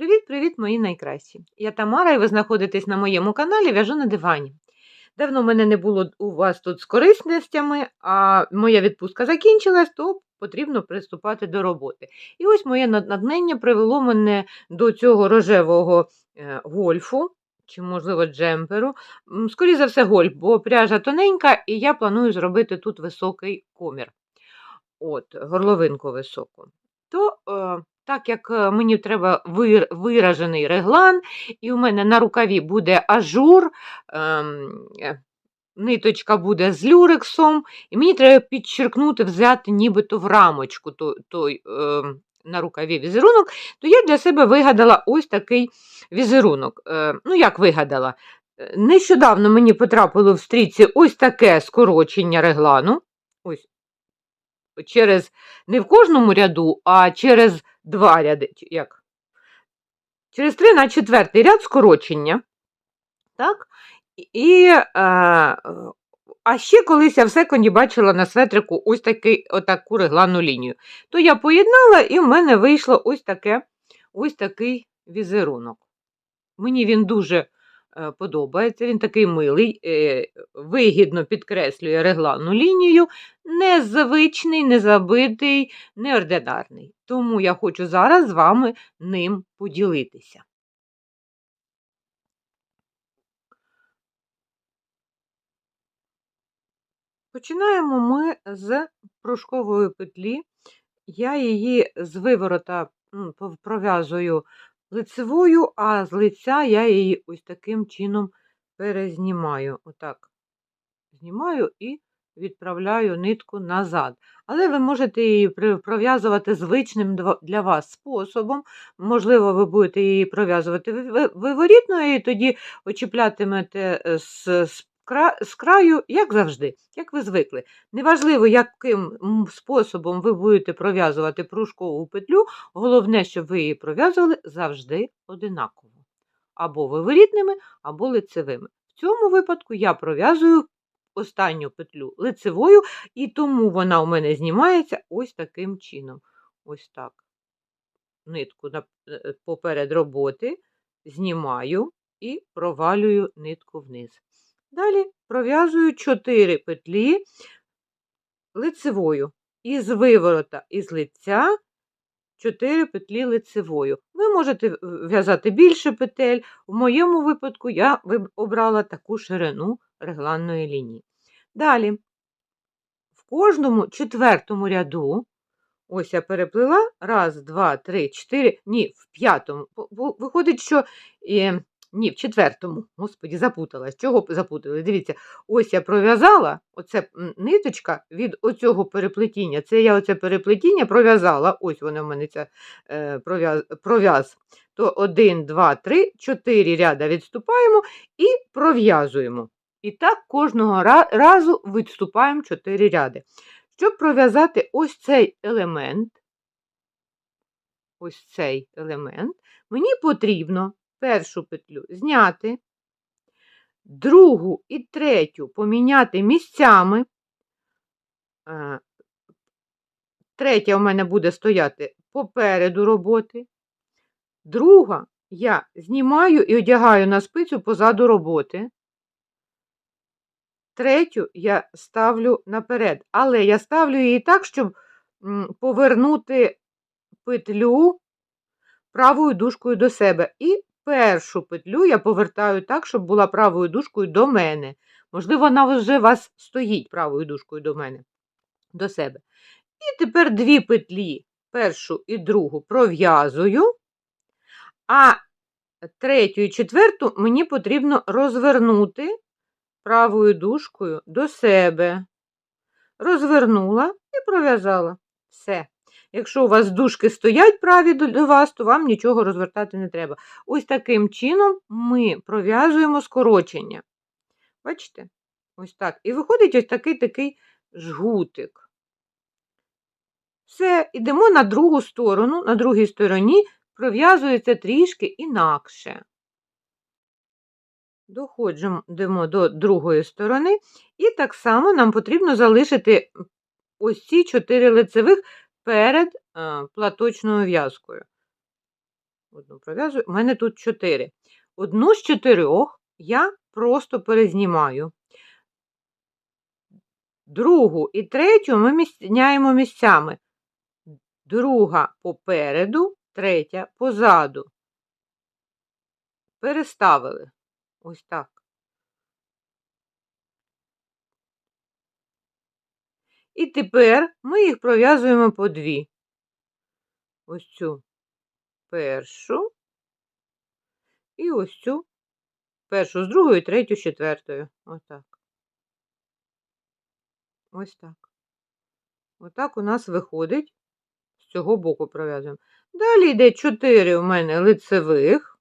Привіт-привіт, мої найкращі! Я Тамара, і ви знаходитесь на моєму каналі В'яжу на дивані. Давно мене не було у вас тут з корисностями, а моя відпустка закінчилась, то потрібно приступати до роботи. І ось моє натхнення привело мене до цього рожевого е, гольфу, чи, можливо, джемперу. Скоріше за все, гольф, бо пряжа тоненька, і я планую зробити тут високий комір. От, горловинку високу. То е, так як е, мені треба виражений реглан, і у мене на рукаві буде ажур, ем, е, ниточка буде з люрексом, і мені треба підчеркнути, взяти нібито в рамочку той, ем, на рукаві візерунок, то я для себе вигадала ось такий візерунок. Е, ну, як вигадала? Нещодавно мені потрапило в стрічці ось таке скорочення реглану. Ось через не в кожному ряду, а через два ряди. як? Через три на четвертий ряд скорочення. Так? І, е, А ще колись я в секунді бачила на светрику ось такий, отаку реглану лінію. То я поєднала, і в мене вийшло ось таке, ось такий візерунок. Мені він дуже подобається. Він такий милий, е, вигідно підкреслює регланну лінію, незвичний, незабитий, неординарний. Тому я хочу зараз з вами ним поділитися. Починаємо ми з пружкової петлі. Я її з виворота пров'язую лицевою, а з лиця я її ось таким чином перезнімаю. Отак, знімаю і відправляю нитку назад. Але ви можете її пров'язувати звичним для вас способом. Можливо, ви будете її пров'язувати виворітною, і тоді очіплятимете е, з з краю, як завжди, як ви звикли. Неважливо, яким способом ви будете пров'язувати пружкову петлю, головне, щоб ви її пров'язували завжди одинаково. Або виворітними, або лицевими. В цьому випадку я пров'язую останню петлю лицевою, і тому вона у мене знімається ось таким чином. Ось так. Нитку е, поперед роботи знімаю і провалюю нитку вниз. Далі пров'язую 4 петлі лицевою. Із виворота із лиця 4 петлі лицевою. Ви можете в'язати більше петель. В моєму випадку я обрала таку ширину регланної лінії. Далі, в кожному четвертому ряду, ось я переплила, раз, два, три, чотири, ні, в п'ятому. Виходить, що е, ні, в четвертому, господі, запуталась. Чого запутали? Дивіться, ось я пров'язала оце ниточка від оцього переплетіння. Це я оце переплетіння пров'язала. Ось воно в мене ця е, пров'яз. То один, два, три, чотири ряда відступаємо і пров'язуємо. І так кожного разу відступаємо чотири ряди. Щоб пров'язати ось цей елемент, ось цей елемент, мені потрібно першу петлю зняти, другу і третю поміняти місцями. Е, третя у мене буде стояти попереду роботи. Друга я знімаю і одягаю на спицю позаду роботи. Третю я ставлю наперед, але я ставлю її так, щоб повернути петлю правою дужкою до себе і першу петлю я повертаю так, щоб була правою дужкою до мене. Можливо, вона вже у вас стоїть правою дужкою до мене, до себе. І тепер дві петлі, першу і другу пров'язую, а третю і четверту мені потрібно розвернути правою дужкою до себе. Розвернула і пров'язала. Все. Якщо у вас дужки стоять праві до вас, то вам нічого розвертати не треба. Ось таким чином ми пров'язуємо скорочення. Бачите? Ось так. І виходить ось такий такий жгутик. Все, йдемо на другу сторону, на другій стороні пров'язується трішки інакше. Доходимо до другої сторони, і так само нам потрібно залишити ось ці чотири лицевих перед платочною в'язкою. Одну пров'язую. У мене тут 4. Одну з чотирьох я просто перезнімаю. Другу і третю ми міняємо місцями. Друга попереду, третя позаду. Переставили. Ось так. І тепер ми їх пров'язуємо по дві. Ось цю першу і ось цю першу з другою, третю з четвертою. Ось так. Ось так. Отак у нас виходить. З цього боку пров'язуємо. Далі йде 4 у мене лицевих.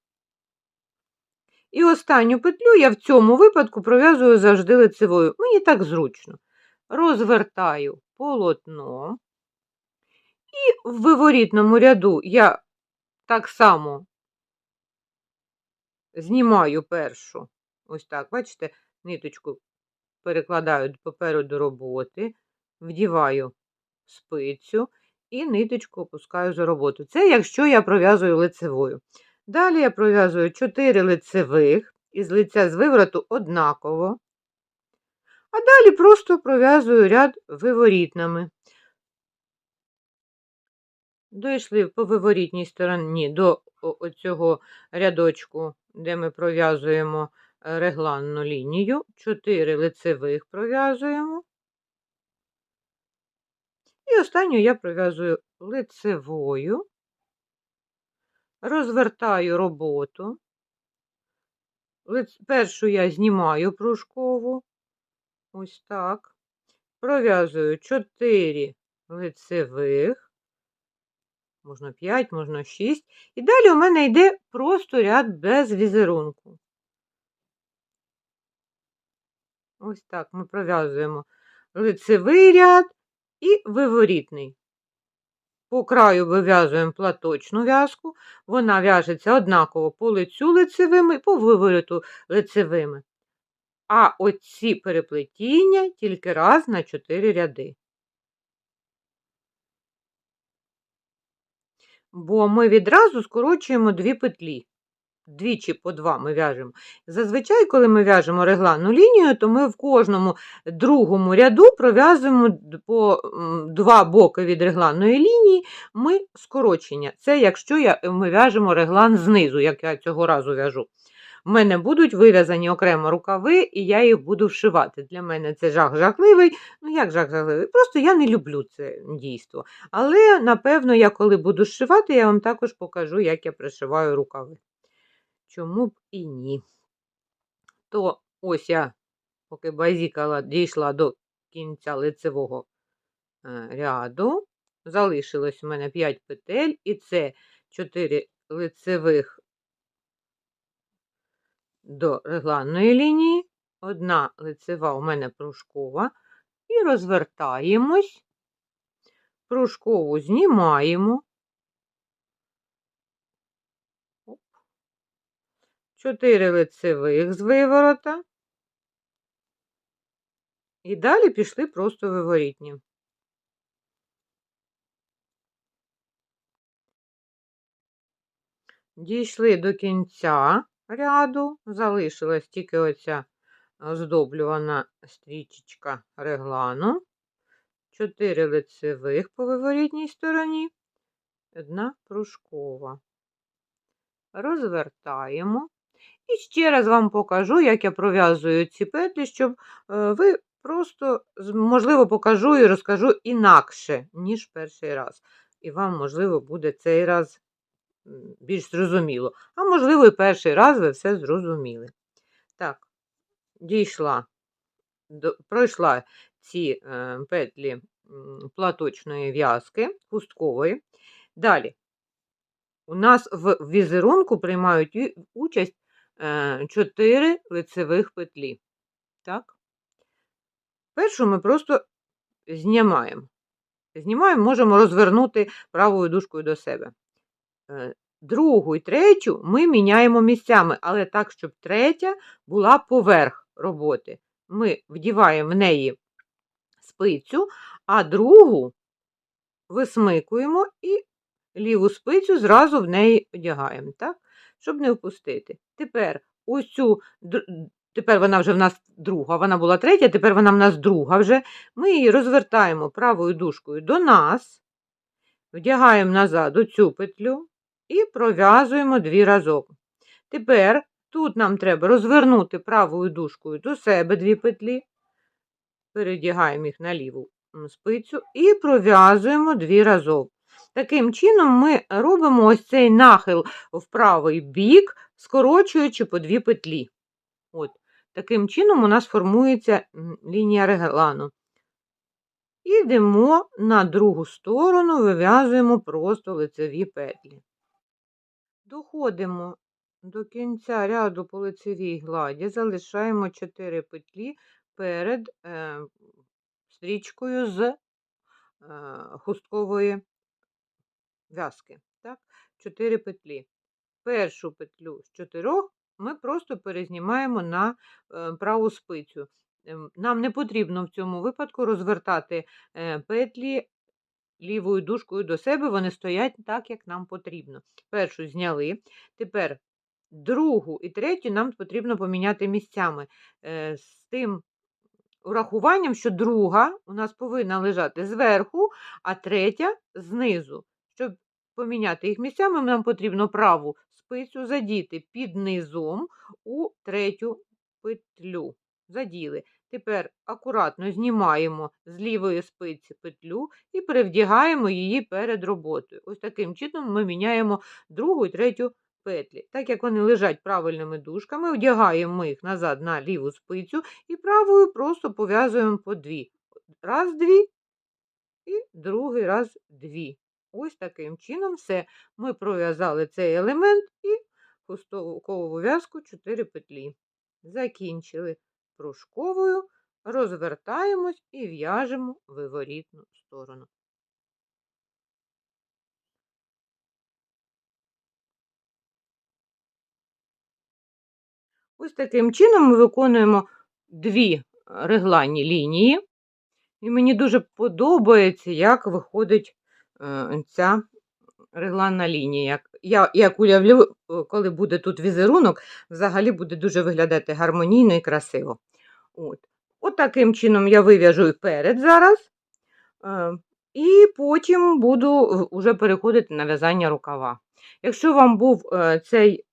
І останню петлю я в цьому випадку пров'язую завжди лицевою. Мені так зручно. Розвертаю полотно. І в виворітному ряду я так само знімаю першу. Ось так, бачите, ниточку перекладаю попереду роботи, вдіваю спицю і ниточку опускаю за роботу. Це якщо я пров'язую лицевою. Далі я пров'язую 4 лицевих, із лиця з вивороту однаково. А далі просто пров'язую ряд виворітними. Дійшли по виворітній стороні до цього рядочку, де ми пров'язуємо е, регланну лінію. 4 лицевих пров'язуємо. І останню я пров'язую лицевою, розвертаю роботу. Першу я знімаю пружкову, ось так. Пров'язую 4 лицевих, можна 5, можна 6. І далі у мене йде просто ряд без візерунку. Ось так ми пров'язуємо лицевий ряд і виворітний. По краю вив'язуємо платочну в'язку, вона в'яжеться однаково по лицю лицевими і по вивороту лицевими. А оці переплетіння тільки раз на 4 ряди. Бо ми відразу скорочуємо дві петлі двічі по два ми в'яжемо. Зазвичай, коли ми в'яжемо регланну лінію, то ми в кожному другому ряду пров'язуємо по два боки від регланної лінії ми скорочення. Це якщо ми в'яжемо реглан знизу, як я цього разу в'яжу. У мене будуть вив'язані окремо рукави, і я їх буду вшивати. Для мене це жах жахливий. Ну, як жах жахливий? Просто я не люблю це дійство. Але, напевно, я коли буду зшивати, я вам також покажу, як я пришиваю рукави чому б і ні. То ось я, поки базікала, дійшла до кінця лицевого е, ряду. Залишилось у мене 5 петель, і це 4 лицевих до регланної лінії, одна лицева у мене пружкова, і розвертаємось, пружкову знімаємо, 4 лицевих з виворота. І далі пішли просто виворітні. Дійшли до кінця ряду, залишилась тільки оця оздоблювана стрічечка реглану, 4 лицевих по виворітній стороні, одна пружкова. Розвертаємо і ще раз вам покажу, як я пров'язую ці петлі, щоб е, ви просто, можливо, покажу і розкажу інакше, ніж перший раз. І вам, можливо, буде цей раз більш зрозуміло. А можливо, і перший раз ви все зрозуміли. Так, дійшла, до, пройшла ці е, петлі платочної в'язки, хусткової. Далі, у нас в візерунку приймають участь 4 е, лицевих петлі. Так? Першу ми просто знімаємо. Знімаємо, можемо розвернути правою дужкою до себе. Е, другу і третю ми міняємо місцями, але так, щоб третя була поверх роботи. Ми вдіваємо в неї спицю, а другу висмикуємо і ліву спицю зразу в неї одягаємо, так? щоб не впустити. Тепер ось цю, тепер вона вже в нас друга, вона була третя, тепер вона в нас друга вже. Ми її розвертаємо правою дужкою до нас, вдягаємо назад у цю петлю і пров'язуємо дві разом. Тепер тут нам треба розвернути правою дужкою до себе дві петлі, передягаємо їх на ліву спицю і пров'язуємо дві разом. Таким чином ми робимо ось цей нахил в правий бік, скорочуючи по дві петлі. От. Таким чином у нас формується лінія реглану. І йдемо на другу сторону, вив'язуємо просто лицеві петлі. Доходимо до кінця ряду по лицевій гладі, залишаємо 4 петлі перед е, стрічкою з е, хусткової в'язки. Так? 4 петлі. Першу петлю з 4 ми просто перезнімаємо на е, праву спицю. Ем, Нам не потрібно в цьому випадку розвертати е, петлі лівою дужкою до себе, вони стоять так, як нам потрібно. Першу зняли. Тепер другу і третю нам потрібно поміняти місцями е, з тим урахуванням, що друга у нас повинна лежати зверху, а третя знизу. Щоб поміняти їх місцями, нам потрібно праву спицю задіти під низом у третю петлю. Заділи. Тепер акуратно знімаємо з лівої спиці петлю і перевдягаємо її перед роботою. Ось таким чином ми міняємо другу і третю петлі. Так як вони лежать правильними дужками, одягаємо їх назад на ліву спицю і правою просто пов'язуємо по дві. Раз, дві і другий раз дві. Ось таким чином все. Ми пров'язали цей елемент і хусткову в'язку 4 петлі. Закінчили пружковою, розвертаємось і в'яжемо виворітну сторону. Ось таким чином ми виконуємо дві регланні лінії. І мені дуже подобається, як виходить е, ця регланна лінія. Я як уявлю, е, коли буде тут візерунок, взагалі буде дуже виглядати гармонійно і красиво. От. От таким чином я вив'яжу і перед зараз. Е, І потім буду вже переходити на в'язання рукава. Якщо вам був е, цей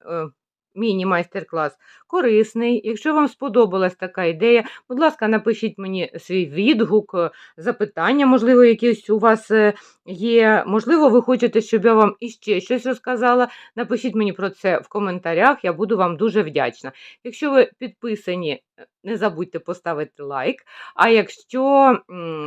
міні-майстер-клас корисний, якщо вам сподобалась така ідея, будь ласка, напишіть мені свій відгук, запитання, можливо, якісь у вас є. Можливо, ви хочете, щоб я вам іще щось розказала. Напишіть мені про це в коментарях, я буду вам дуже вдячна. Якщо ви підписані, е, не забудьте поставити лайк. А якщо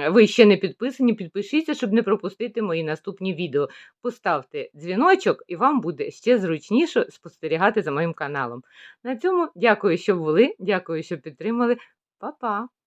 ви ще не підписані, підпишіться, щоб не пропустити мої наступні відео. Поставте дзвіночок, і вам буде ще зручніше спостерігати за моїм каналом. На цьому дякую, що були, дякую, що підтримали. Па-па!